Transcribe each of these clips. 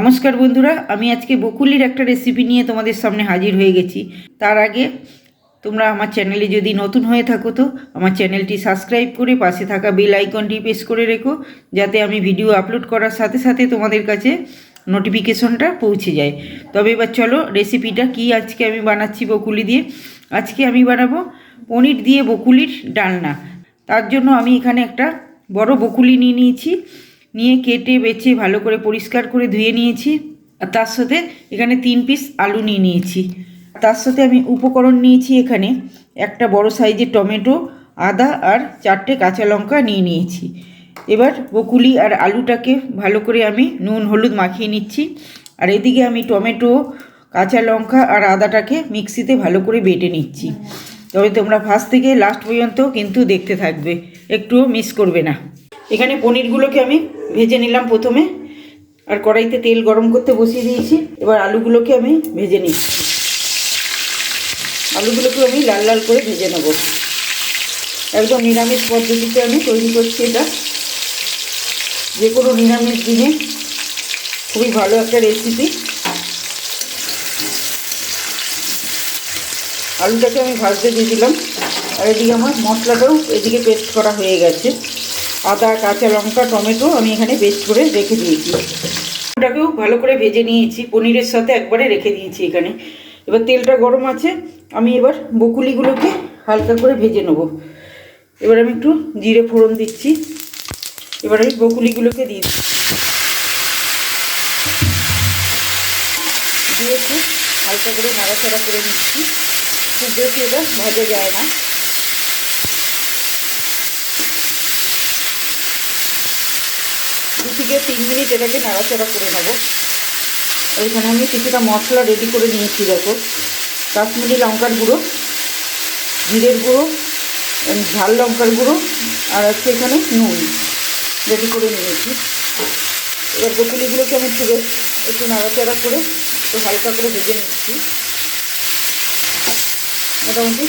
নমস্কার বন্ধুরা, আমি আজকে বকুলির একটা রেসিপি নিয়ে তোমাদের সামনে হাজির হয়ে গেছি। তার আগে তোমরা আমার চ্যানেলে যদি নতুন হয়ে থাকো তো আমার চ্যানেলটি সাবস্ক্রাইব করে পাশে থাকা বেল আইকনটি প্রেস করে রেখো, যাতে আমি ভিডিও আপলোড করার সাথে সাথে তোমাদের কাছে নোটিফিকেশনটা পৌঁছে যায়। তবে এবার চলো রেসিপিটা কি আজকে আমি বানাচ্ছি বকুলি দিয়ে। আজকে আমি বানাবো পনির দিয়ে বকুলির ডালনা। তার জন্য আমি এখানে একটা বড় বকুলি নিয়ে নিয়েছি। নিয়ে কেটে, বেছে, ভালো করে পরিষ্কার করে ধুয়ে নিয়েছি। আর তার সাথে এখানে তিন পিস আলু নিয়ে নিয়েছি। তার সাথে আমি উপকরণ নিয়েছি এখানে একটা বড় সাইজের টমেটো, আদা আর চারটে কাঁচা লঙ্কা নিয়ে নিয়েছি। এবার বকুলি আর আলুটাকে ভালো করে আমি নুন, হলুদ মাখিয়ে নিচ্ছি। আর এদিকে আমি টমেটো, কাঁচা লঙ্কা আর আদাটাকে মিক্সিতে ভালো করে বেটে নিচ্ছি। তবে তোমরা ফার্স্ট থেকে লাস্ট পর্যন্ত কিন্তু দেখতে থাকবে। একটুও মিস করবে না। এখানে পনিরগুলোকে আমি ভেজে নিলাম প্রথমে, আর কড়াইতে তেল গরম করতে বসিয়ে দিয়েছি। এবার আলুগুলোকে আমি ভেজে নিচ্ছি আলুগুলোকে আমি লাল লাল করে ভেজে নেব। একদম নিরামিষ পদ্ধতিতে আমি তৈরি করছি এটা। যে কোনো নিরামিষ দিনে খুবই ভালো একটা রেসিপি আলুটাকে আমি ভাজতে দিয়ে দিলাম। আর এদিকে আমার মশলাটাও এদিকে পেস্ট করা হয়ে গেছে। আদা, কাঁচা লঙ্কা, টমেটো আমি এখানে পেস্ট করে রেখে দিয়েছি। ওটাকেও ভালো করে ভেজে নিয়েছি। পনিরের সাথে একবারে রেখে দিয়েছি এখানে। এবার তেলটা গরম আছে। আমি এবার বকুলিগুলোকে হালকা করে ভেজে নেব। এবার আমি একটু জিরে ফোড়ন দিচ্ছি। এবার আমি বকুলিগুলোকে দিয়ে দিচ্ছি। দিয়ে একটু হালকা করে নাড়াচাড়া করে নিচ্ছি। খুব বেশি এটা ভাজা যায় না। থেকে তিন মিনিট এটাকে নাড়াচাড়া করে নেব। এখানে আমি কিছুটা মশলা রেডি করে নিয়েছি, দেখো। কাশ্মীরি লঙ্কার গুঁড়ো, জিরের গুঁড়ো ঝাল লঙ্কার গুঁড়ো, আর হচ্ছে এখানে নুন রেডি করে নিয়েছি। এবার বকুলিগুলোকে আমি বেশ একটু নাড়াচাড়া করে একটু হালকা করে ভেজে নিচ্ছি। মোটামুটি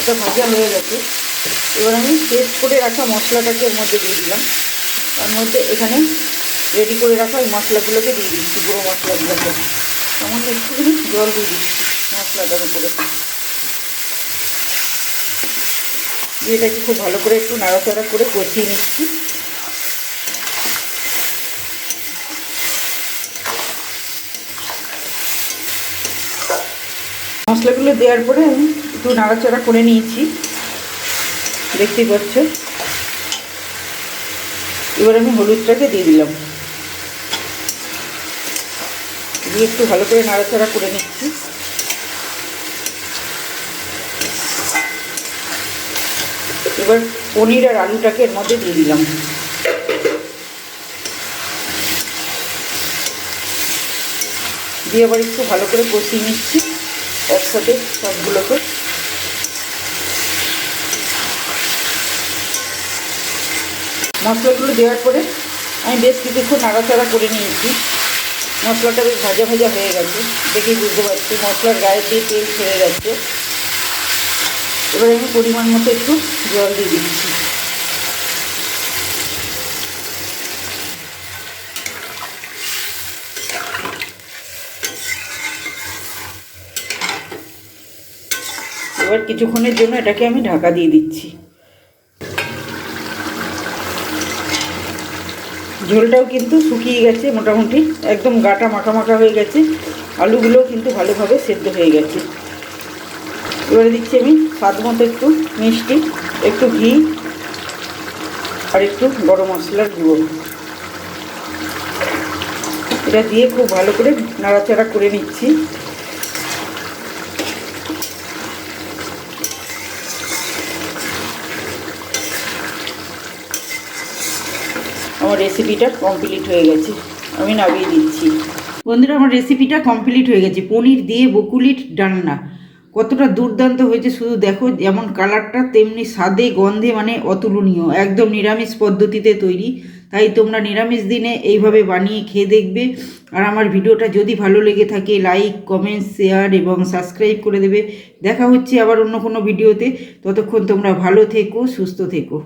এটা ভাজা হয়ে গেছে। এবার আমি পেস্ট করে রাখা মশলাটাকে এর মধ্যে দিয়ে দিলাম। তার মধ্যে এখানে রেডি করে রাখা ওই মশলাগুলোকে দিয়ে দিচ্ছি, গুঁড়ো মশলাগুলোকে। সামান্য একটুখানি জল দিয়ে দিচ্ছি মশলাটার উপরে। দিয়ে এটাকে খুব ভালো করে একটু নাড়াচাড়া করে কষিয়ে নিচ্ছি। মশলাগুলো দেওয়ার পরে আমি একটু নাড়াচাড়া করে নিয়েছি। দেখতেই পাচ্ছ? এবার আমি হলুদটাকে দিয়ে দিলাম। দিয়ে একটু ভালো করে নাড়াচাড়া করে নিচ্ছি। এবার পনির আর আলুটাকে এর মধ্যে দিয়ে দিলাম। দিয়ে আবার একটু ভালো করে কষিয়ে নিচ্ছি। একসাথে সবগুলোকে। মশলাগুলো দেওয়ার পরে আমি বেশ কিছুক্ষণ নাড়াচাড়া করে নিয়েছি। মশলাটা বেশ ভাজা ভাজা হয়ে গেছে। দেখেই বুঝতে পারছি মশলার গায়ে দিয়ে তেল ছেড়ে গেছে এবার আমি পরিমাণ মতো একটু জল দিয়ে দিচ্ছি। এবার কিছুক্ষণের জন্য এটাকে আমি ঢাকা দিয়ে দিচ্ছি। ঝোলটাও কিন্তু শুকিয়ে গেছে মোটামুটি, একদম গাটা মাখা মাখা হয়ে গেছে। আলুগুলো কিন্তু ভালোভাবে সেদ্ধ হয়ে গেছে। এবারে দিচ্ছি আমি স্বাদ মতো একটু মিষ্টি, একটু ঘি আর একটু গরম মশলার গুঁড়ো। এটা দিয়ে খুব ভালো করে নাড়াচাড়া করে নিচ্ছি। আমার রেসিপিটা কমপ্লিট হয়ে গেছে। আমি নামিয়ে দিচ্ছি। বন্ধুরা, আমার রেসিপিটা কমপ্লিট হয়ে গেছে। পনির দিয়ে বকুলির ডালনা কতটা দুর্দান্ত হয়েছে, শুধু দেখো যেমন কালারটা তেমনি স্বাদে, গন্ধে মানে অতুলনীয়। একদম নিরামিষ পদ্ধতিতে তৈরি। তাই তোমরা নিরামিষ দিনে এইভাবে বানিয়ে খেয়ে দেখবে। আর আমার ভিডিওটা যদি ভালো লেগে থাকে লাইক কমেন্ট শেয়ার এবং সাবস্ক্রাইব করে দেবে। দেখা হচ্ছে আবার অন্য কোনো ভিডিওতে। ততক্ষণ তোমরা ভালো থেকো, সুস্থ থেকো।